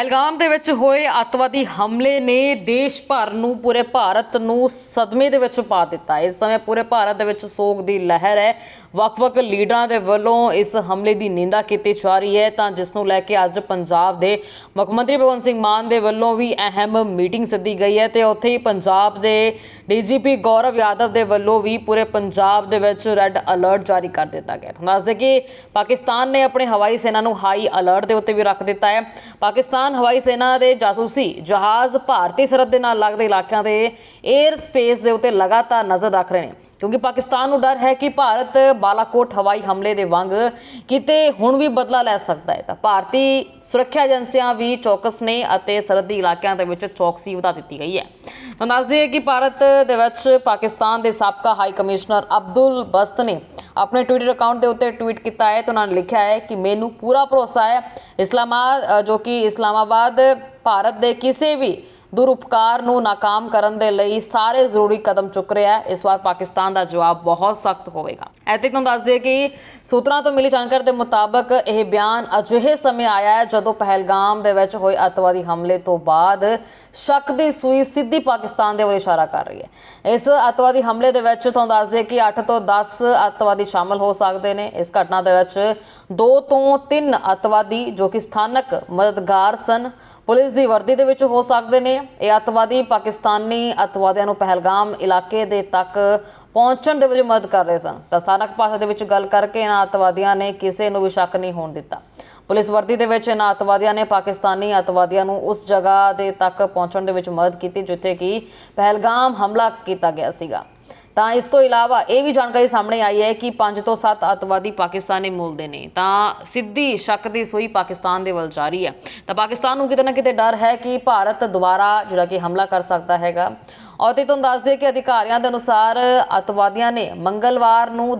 ਪਹਿਲਗਾਮ ਦੇ ਵਿੱਚ ਹੋਏ ਅੱਤਵਾਦੀ ਹਮਲੇ ਨੇ ਦੇਸ਼ ਭਰ ਨੂੰ ਪੂਰੇ ਭਾਰਤ ਨੂੰ ਸਦਮੇ ਦੇ ਵਿੱਚ ਪਾ ਦਿੱਤਾ। ਇਸ ਸਮੇਂ ਪੂਰੇ ਭਾਰਤ ਦੇ ਵਿੱਚ ਸੋਗ ਦੀ ਲਹਿਰ ਹੈ। ਵੱਖ-ਵੱਖ ਲੀਡਰਾਂ ਦੇ ਵੱਲੋਂ ਇਸ ਹਮਲੇ ਦੀ ਨਿੰਦਾ ਕੀਤੀ ਜਾ ਰਹੀ ਹੈ। ਤਾਂ ਜਿਸ ਨੂੰ ਲੈ ਕੇ ਅੱਜ ਪੰਜਾਬ ਦੇ ਮੁੱਖ ਮੰਤਰੀ ਭਗਵੰਤ ਸਿੰਘ ਮਾਨ ਦੇ ਵੱਲੋਂ ਵੀ ਅਹਿਮ ਮੀਟਿੰਗ ਸੱਦੀ ਗਈ ਹੈ ਤੇ ਉੱਥੇ ਹੀ ਪੰਜਾਬ ਦੇ ਡੀਜੀਪੀ ਗੌਰਵ ਯਾਦਵ ਦੇ ਵੱਲੋਂ ਵੀ ਪੂਰੇ ਪੰਜਾਬ ਦੇ ਵਿੱਚ ਰੈੱਡ ਅਲਰਟ ਜਾਰੀ ਕਰ ਦਿੱਤਾ ਗਿਆ ਹੈ। ਦੱਸਦੇ ਕਿ ਪਾਕਿਸਤਾਨ ਨੇ ਆਪਣੇ ਹਵਾਈ ਸੈਨਾ ਨੂੰ ਹਾਈ ਅਲਰਟ ਦੇ ਉੱਤੇ ਵੀ ਰੱਖ ਦਿੱਤਾ ਹੈ। ਪਾਕਿਸਤਾਨ ਹਵਾਈ ਸੈਨਾ ਦੇ ਜਾਸੂਸੀ ਜਹਾਜ਼ ਭਾਰਤੀ ਸਰਹੱਦ ਦੇ ਨਾਲ ਲੱਗਦੇ ਇਲਾਕਿਆਂ ਦੇ 에ਅਰ ਸਪੇਸ ਦੇ ਉੱਤੇ ਲਗਾਤਾਰ ਨਜ਼ਰ ਰੱਖ ਰਹੇ ਨੇ। ਕਿਉਂਕਿ ਪਾਕਿਸਤਾਨ ਨੂੰ ਡਰ ਹੈ ਕਿ ਭਾਰਤ ਬਾਲਾਕੋਟ ਹਵਾਈ ਹਮਲੇ ਦੇ ਵਾਂਗ ਕਿਤੇ ਹੁਣ ਵੀ ਬਦਲਾ ਲੈ ਸਕਦਾ ਹੈ। ਤਾਂ ਭਾਰਤੀ ਸੁਰੱਖਿਆ ਏਜੰਸੀਆਂ ਵੀ ਚੌਕਸ ਨੇ ਅਤੇ ਸਰਹੱਦੀ ਇਲਾਕਿਆਂ ਦੇ ਵਿੱਚ ਚੌਕਸੀ ਵਧਾ ਦਿੱਤੀ ਗਈ ਹੈ। ਤਾਂ ਦੱਸ ਹੈ ਕਿ ਭਾਰਤ ਦੇ ਵਿੱਚ ਪਾਕਿਸਤਾਨ ਦੇ ਸਾਬਕਾ ਹਾਈ ਕਮਿਸ਼ਨਰ ਅਬਦੁਲ ਬਸਤ ਨੇ ਆਪਣੇ ਟਵਿੱਟਰ ਅਕਾਊਂਟ ਦੇ ਉੱਤੇ ਟਵੀਟ ਕੀਤਾ ਹੈ ਤੇ ਉਹਨਾਂ ਨੇ ਲਿਖਿਆ ਹੈ ਕਿ ਮੈਨੂੰ ਪੂਰਾ ਭਰੋਸਾ ਹੈ ਇਸਲਾਮਾਬਾਦ ਜੋ ਕਿ ਇਸਲਾਮਾਬਾਦ ਭਾਰਤ ਦੇ ਕਿਸੇ ਵੀ ਦੁਰਉਪਕਾਰ ਨੂੰ ਨਾਕਾਮ ਕਰਨ ਦੇ ਲਈ ਸਾਰੇ ਜ਼ਰੂਰੀ ਕਦਮ ਚੁੱਕ ਰਿਹਾ ਹੈ। ਇਸ ਵਾਰ ਪਾਕਿਸਤਾਨ ਦਾ ਜਵਾਬ ਬਹੁਤ ਸਖਤ ਹੋਵੇਗਾ। ਐਤੇ ਤੁਹਾਨੂੰ ਦੱਸ ਦਈਏ ਕਿ ਸੂਤਰਾਂ ਤੋਂ ਮਿਲੀ ਜਾਣਕਾਰੀ ਦੇ ਮੁਤਾਬਕ ਇਹ ਬਿਆਨ ਅਜਿਹੇ ਸਮੇਂ ਆਇਆ ਹੈ ਜਦੋਂ ਪਹਿਲਗਾਮ ਦੇ ਵਿੱਚ ਹੋਏ ਅੱਤਵਾਦੀ ਹਮਲੇ ਤੋਂ ਬਾਅਦ ਸ਼ੱਕ ਦੀ ਸੂਈ ਸਿੱਧੀ ਪਾਕਿਸਤਾਨ ਦੇ ਵੱਲ ਇਸ਼ਾਰਾ ਕਰ ਰਹੀ ਹੈ। ਇਸ ਅੱਤਵਾਦੀ ਹਮਲੇ ਦੇ ਵਿੱਚ ਤੁਹਾਨੂੰ ਦੱਸ ਦਈਏ ਕਿ 8 ਤੋਂ 10 ਅੱਤਵਾਦੀ ਸ਼ਾਮਲ ਹੋ ਸਕਦੇ ਨੇ। ਇਸ ਘਟਨਾ ਦੇ ਵਿੱਚ 2 ਤੋਂ 3 ਅੱਤਵਾਦੀ ਜੋ ਕਿ ਸਥਾਨਕ ਮਦਦਗਾਰ ਸਨ ਪੁਲਿਸ ਦੀ ਵਰਦੀ ਦੇ ਵਿੱਚ ਹੋ ਸਕਦੇ ਨੇ। ਇਹ ਅੱਤਵਾਦੀ ਪਾਕਿਸਤਾਨੀ ਅੱਤਵਾਦੀਆਂ ਨੂੰ ਪਹਿਲਗਾਮ ਇਲਾਕੇ ਦੇ ਤੱਕ ਪਹੁੰਚਣ ਦੇ ਵਿੱਚ ਮਦਦ ਕਰ ਰਹੇ ਸਨ। ਤਾਂ ਸਥਾਨਕ ਭਾਸ਼ਾ ਦੇ ਵਿੱਚ ਗੱਲ ਕਰਕੇ ਇਹਨਾਂ ਅੱਤਵਾਦੀਆਂ ਨੇ ਕਿਸੇ ਨੂੰ ਵੀ ਸ਼ੱਕ ਨਹੀਂ ਹੋਣ ਦਿੱਤਾ। ਪੁਲਿਸ ਵਰਦੀ ਦੇ ਵਿੱਚ ਇਹਨਾਂ ਅੱਤਵਾਦੀਆਂ ਨੇ ਪਾਕਿਸਤਾਨੀ ਅੱਤਵਾਦੀਆਂ ਨੂੰ ਉਸ ਜਗ੍ਹਾ ਦੇ ਤੱਕ ਪਹੁੰਚਣ ਦੇ ਵਿੱਚ ਮਦਦ ਕੀਤੀ, ਜਿੱਥੇ ਕਿ ਪਹਿਲਗਾਮ ਹਮਲਾ ਕੀਤਾ ਗਿਆ ਸੀਗਾ। ਤਾਂ ਇਸ ਤੋਂ ਇਲਾਵਾ ਇਹ ਵੀ ਜਾਣਕਾਰੀ ਸਾਹਮਣੇ ਆਈ ਹੈ ਕਿ 5 ਤੋਂ 7 ਅੱਤਵਾਦੀ ਪਾਕਿਸਤਾਨੀ ਮੂਲ ਦੇ ਨੇ। ਤਾਂ ਸਿੱਧੀ ਸ਼ੱਕ ਦੀ ਸੋਈ ਪਾਕਿਸਤਾਨ ਦੇ ਵੱਲ ਜਾ ਰਹੀ ਹੈ। ਤਾਂ ਪਾਕਿਸਤਾਨ ਨੂੰ ਕਿਤੇ ਨਾ ਕਿਤੇ ਡਰ ਹੈ ਕਿ ਭਾਰਤ ਦੁਬਾਰਾ ਜਿਹੜਾ ਕਿ ਹਮਲਾ ਕਰ ਸਕਦਾ ਹੈਗਾ। ਔਰ ਤੇ ਤੁਹਾਨੂੰ ਦੱਸ ਦਈਏ ਕਿ ਅਧਿਕਾਰੀਆਂ ਦੇ ਅਨੁਸਾਰ ਅੱਤਵਾਦੀਆਂ ਨੇ ਮੰਗਲਵਾਰ ਨੂੰ